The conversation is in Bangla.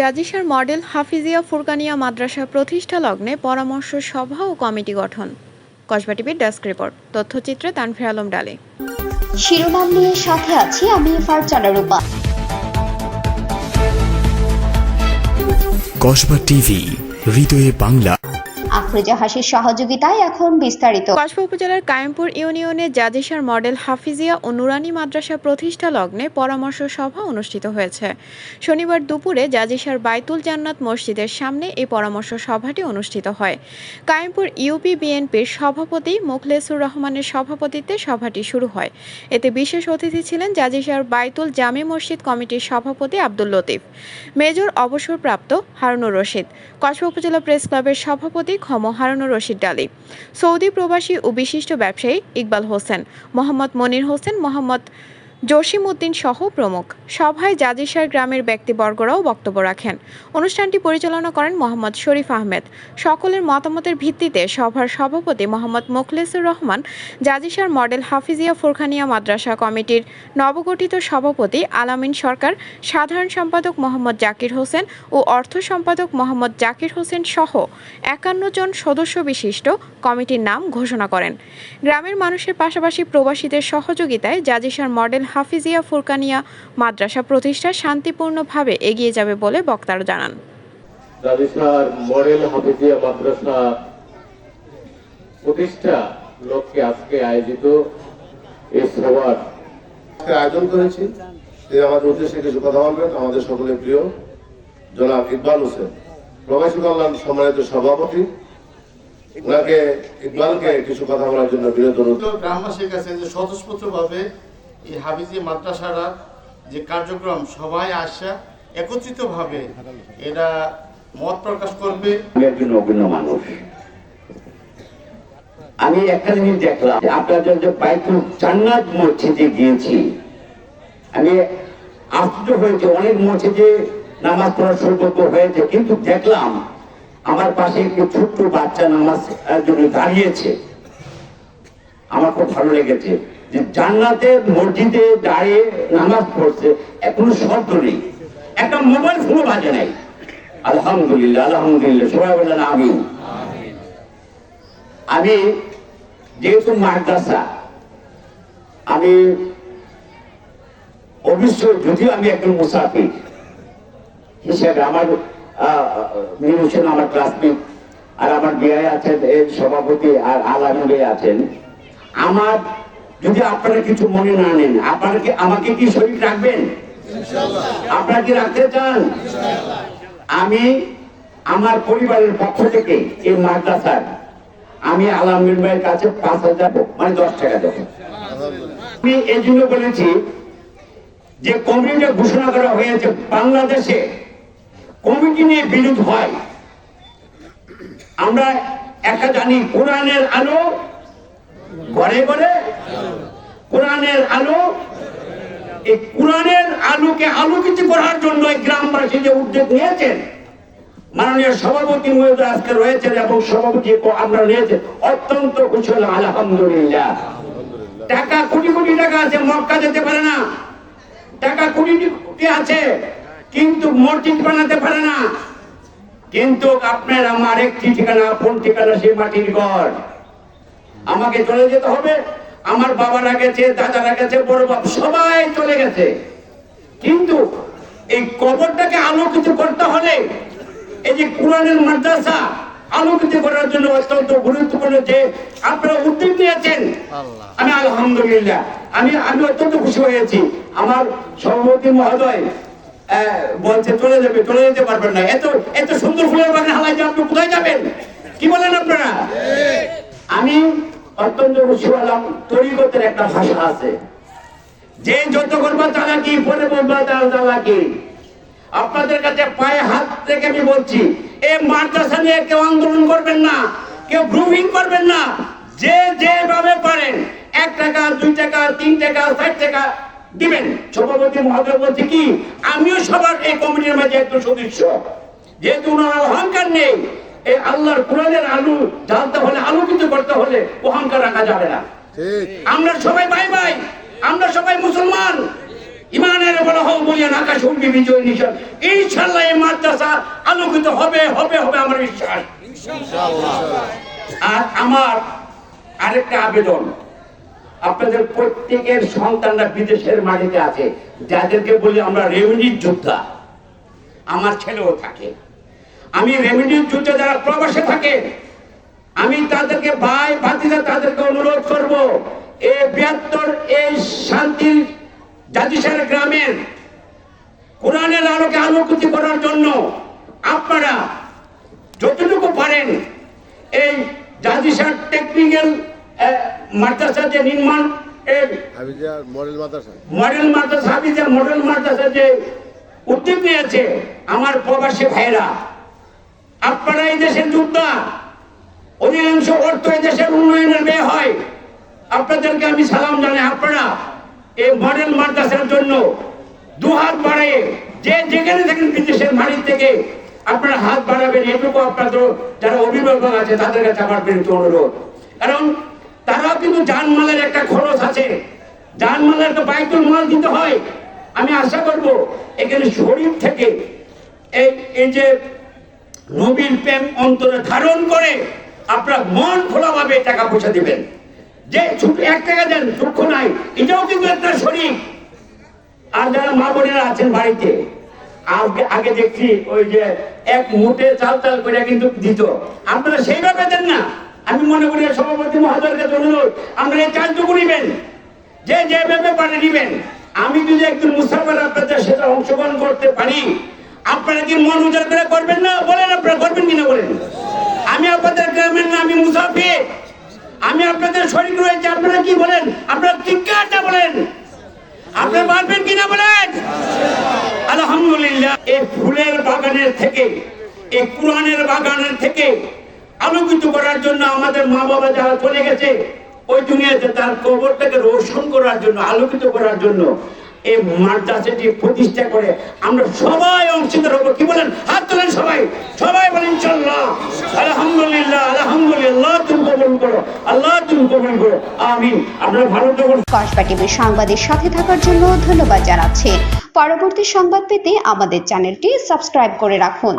জাজিসার মডেল হাফিজিয়া ফুরকানিয়া মাদ্রাসা প্রতিষ্ঠা লগ্নে পরামর্শ সভা ও কমিটি গঠন। কসবা টিভির ডেস্ক রিপোর্ট। তথ্যচিত্রে তানফির আলম ডালে। শিরোনাম নিয়ে সাথে আছি আমি ফারজানা রূপা। কসবা টিভি হৃদয়ে বাংলা। আফরোজা হাসির সহযোগিতায় এখন বিস্তারিত। কসবা উপজেলার কায়েমপুর ইউনিয়নে জাজিসার মডেল হাফিজিয়া ও নুরানি মাদ্রাসা প্রতিষ্ঠা লগ্নে পরামর্শ সভা অনুষ্ঠিত হয়েছে। শনিবার দুপুরে জাজিসার বাইতুল জান্নাত মসজিদের সামনে এই পরামর্শ সভাটি অনুষ্ঠিত হয়। কায়েমপুর ইউপি বিএনপির সভাপতি মুখলেসুর রহমানের সভাপতিত্বে সভাটি শুরু হয়। এতে বিশেষ অতিথি ছিলেন জাজিসার বাইতুল জামে মসজিদ কমিটির সভাপতি আব্দুল লতিফ, মেজর অবসরপ্রাপ্ত হারুনুর রশিদ কসবা উপজেলা প্রেস ক্লাবের সভাপতি ক্ষম হারুনুর রশিদ ডালি। সৌদি প্রবাসী ও বিশিষ্ট ব্যবসায়ী ইকবাল হোসেন মোহাম্মদ মনির হোসেন মোহাম্মদ জসিম উদ্দিন সহ প্রমুখ। সভায় জাজিসার গ্রামের ব্যক্তিবর্গরাও বক্তব্য রাখেন। অনুষ্ঠানটি পরিচালনা করেন মোহাম্মদ শরীফ আহমেদ। সকলের মতামতের ভিত্তিতে সভার সভাপতি মোহাম্মদ মোখলেসুর রহমান, জাজিসার মডেল হাফিজিয়া ফুরখানিয়া মাদ্রাসা কমিটির নবগঠিত সভাপতি আলামিন সরকার, সাধারণ সম্পাদক মোহাম্মদ জাকির হোসেন ও অর্থ সম্পাদক মোহাম্মদ জাকির হোসেন সহ একান্ন জন সদস্য বিশিষ্ট কমিটির নাম ঘোষণা করেন। গ্রামের মানুষের পাশাপাশি প্রবাসীদের সহযোগিতায় জাজিসার মডেল হাফিজিয়া ফুরকানিয়া মাদ্রাসা প্রতিষ্ঠা শান্তিপূর্ণভাবে এগিয়ে যাবে বলে বক্তারা জানান। রাজেশার মডেল হাফিজিয়া মাদ্রাসা প্রতিষ্ঠা লক্ষ্যে আজকে আয়োজিত এই সভার আয়োজন করেছি। তিনি আমাদের উদ্দেশ্যে কিছু কথা বলবেন। আমাদের সকলের প্রিয় জনাব ইকবাল হোসেন। প্রবাসী কল্যাণ সম্মানিত সভাপতি ওনাকে ইকবালকে কিছু কথা বলার জন্য বিরত অনুরোধ গ্রামবাসীর কাছে যে স্বতঃস্ফূর্তভাবে এই হাফিজি মাদ্রাসারা যে কার্যক্রম, সবাই আসা, একত্রিতভাবে এরা মত প্রকাশ করবে। একজন অভিন্ন মানুষ। আমি একটা জিনিস দেখলাম, যে আপনাদের যে বাইতুল জান্নাত মসজিদে গিয়েছি, আমি আশ্চর্য হয়েছে, অনেক মসজিদে নামাজ পড়ার সৌভাগ্য হয়েছে, কিন্তু দেখলাম আমার পাশে একটি ছোট্ট বাচ্চা নামাজ জন্য দাঁড়িয়েছে। আমার খুব ভালো লেগেছে। যে মসজিদে দাঁড়িয়ে নামাজ পড়ছে শব্দ নেই। একটা মোবাইল ফোনও বাজে নাই। আলহামদুলিল্লাহ আলহামদুলিল্লাহ আমি আমি যেহেতু মাদ্রাসা, আমি অবশ্যই যদিও আমি একজন মুসাফির, হিসেবে আমার নিরুষণ আমার ক্লাসমেট আর আমার বিয়ে আছেন, এর সভাপতি, আর আলামুলে আছেন, আমার যদি আপনারা কিছু মনে না নেন আপনারা কি আমাকে কি শরীর রাখবেন? আপনারা কি রাখতে চান? আমি আমার পরিবারের পক্ষ থেকে এই মাদ্রাসার আমি আলামিন ভাইয়ের কাছে পাঁচ হাজার মানে দশ টাকা দেবো। আমি এই জন্য বলেছি যে কমিটি ঘোষণা করা হয়েছে বাংলাদেশে। কমিটি নিয়ে বিরোধ হয়। আমরা একটা জানি কোরআনের আলো ঘরে ঘরে কোরআনের আলো, এই কোরআনের আলোকে আলোকিত করার জন্য এই গ্রামবাসী যে উদ্যোগ নিয়েছেন, মাননীয় সভাপতি আজকে রয়েছেন এবং সভাপতি আমরা অত্যন্ত হলাম আলহামদুলিল্লাহ। টাকা কোটি কোটি টাকা আছে, মক্কা যেতে পারে না। টাকা কোটি কোটি আছে, কিন্তু মসজিদ বানাতে পারে না। কিন্তু আপনার আমার একটি ঠিকানা কোন ঠিকানা, সেই মাটির ঘর। আমাকে চলে যেতে হবে। আমার বাবারা গেছে দাদারা গেছে বড় বাপ সবাই চলে গেছে। কিন্তু এই কবরটাকে আলোকিত করতে হলে এই যে কোরআনের মাদ্রাসা আলোকিত করার জন্য অত্যন্ত গুরুত্বপূর্ণ যে আপনারা উদ্যোগ নিয়েছেন। আমি আলহামদুলিল্লাহ আমি আমি অত্যন্ত খুশি হয়েছি। আমার সভাপতি মহোদয় বলছে চলে যাবে চলে যেতে পারবেন না। এত এত সুন্দর ফুলের বাগান হালাই যে আপনি কোথায় যাবেন? কি বলেন আপনারা? আমি অত্যন্ত হলাম তরিকতের একটা ভাষা আছে। যে যত করবা চালাকি পরে বলবা তার চালাকি আপনাদের কাছে পায়ে হাত থেকে আমি বলছি এই মাদ্রাসা নিয়ে কেউ আন্দোলন করবেন না, কেউ গ্রুপিং করবেন না, যে যেভাবে পারেন, এক টাকা, দুই টাকা, তিন টাকা ষাট টাকা দিবেন। সভাপতি মহোদয় বলছে কি, আমিও সবার এই কমিটির মাঝে একজন সদস্য। যেহেতু ওনার অহংকার নেই এই আল্লাহর কোরআনের আলু জ্বালতে হলে আলোকিত করতে হলে অহংকার রাখা যাবে না। আমরা সবাই ভাই ভাই আমরা সবাই মুসলমান। ইমানের বলা হোক বলিয়ান আকাশ উঠবি বিজয় নিশান। ইনশাল্লাহ এই মাদ্রাসা আলোকিত হবে হবে হবে আমার বিশ্বাস। আর আমার আরেকটা আবেদন আপনাদের প্রত্যেকের সন্তানরা বিদেশের মাটিতে আছে। যাদেরকে বলি আমরা রেভিনিউ যোদ্ধা আমার ছেলেও থাকে। আমি রেভিনিউ যুদ্ধে যারা প্রবাসে থাকে আমি তাদেরকে ভাই ভাতিজা তাদেরকে অনুরোধ করব এই বৃহত্তর এই শান্তির জাতিসার গ্রামের কোরআনের আলোকে আলোকিত করার জন্য আপনারা যতটুকু পারেন এই জাতিসার টেকনিক্যাল মাদ্রাসা যে নির্মাণ মডেল মাদ্রাসা। মডেল মাদ্রাসা মডেল মাদ্রাসা যে উদ্যোগ নিয়েছে আমার প্রবাসী ভাইরা আপনারা এই দেশের যোদ্ধা, অধিকাংশ অর্থ এই দেশের উন্নয়নের ব্যয় হয়। আপনাদেরকে আমি সালাম জানাই, আপনারা এই মডেল মাদ্রাসার জন্য দুহাত বাড়িয়ে যে যেখানে থাকেন বিদেশের মাটি থেকে আপনারা হাত বাড়াবেন। এটুকু আপনাদের যারা অভিভাবক আছে, তাদের কাছে আমার বিরুদ্ধে অনুরোধ। কারণ তারাও কিন্তু যানমালের একটা খরচ আছে। যানমালের তো বাইতুল মাল দিতে হয়। আমি আশা করব, এখানে শরীর থেকে এই এই যে নবীর প্রেম অন্তরে ধারণ করে আপনার মন খোলাভাবে টাকা পয়সা দিবেন। যে ছোট এক টাকা দেন, দুঃখ নাই। এটাও কিন্তু একটা শরীর। আর যারা মা বোনেরা আছেন বাড়িতে আগে আগে দেখছি ওই যে এক মুঠে চাল চাল করে কিন্তু দিত। আপনারা সেইভাবে দেন না। আমি মনে করি সভাপতি কাছে অনুরোধ আমরা এই চারটুকু নিবেন। যে যেভাবে পারে নিবেন। আমি যদি একজন মুসাফার আপনাদের সেটা অংশগ্রহণ করতে পারি আপনারা কি মন উজাড় করে করবেন না? বলেন আপনারা করবেন কিনা বলেন। আমি আপনাদের গ্রামের না আমি মুসাফির। আমি আপনাদের শরীর রয়েছে, আপনারা কি বলেন? আপনারা চিৎকারটা বলেন। আপনি পারবেন কিনা বলেন? আলহামদুলিল্লাহ, এই ফুলের বাগানের থেকে, এই কোরআনের বাগানের থেকে আলোকিত করার জন্য আমাদের মা বাবা যারা চলে গেছে, ওই দুনিয়াতে তার কবরটাকে রোশন করার জন্য, আলোকিত করার জন্য এই মাদ্রাসাটি প্রতিষ্ঠা করে, আমরা সবাই অংশীদার হব। কি বলেন? হাত তোলেন সবাই। সবাই বলেন আলহামদুলিল্লাহ আলহামদুলিল্লাহ, তুমি কবুল করো। আল্লাহ, তুমি কবুল করো। আমিন। সাথে থাকার জন্য ধন্যবাদ জানাচ্ছি। পরবর্তী সংবাদ পেতে আমাদের চ্যানেলটি সাবস্ক্রাইব করে রাখুন।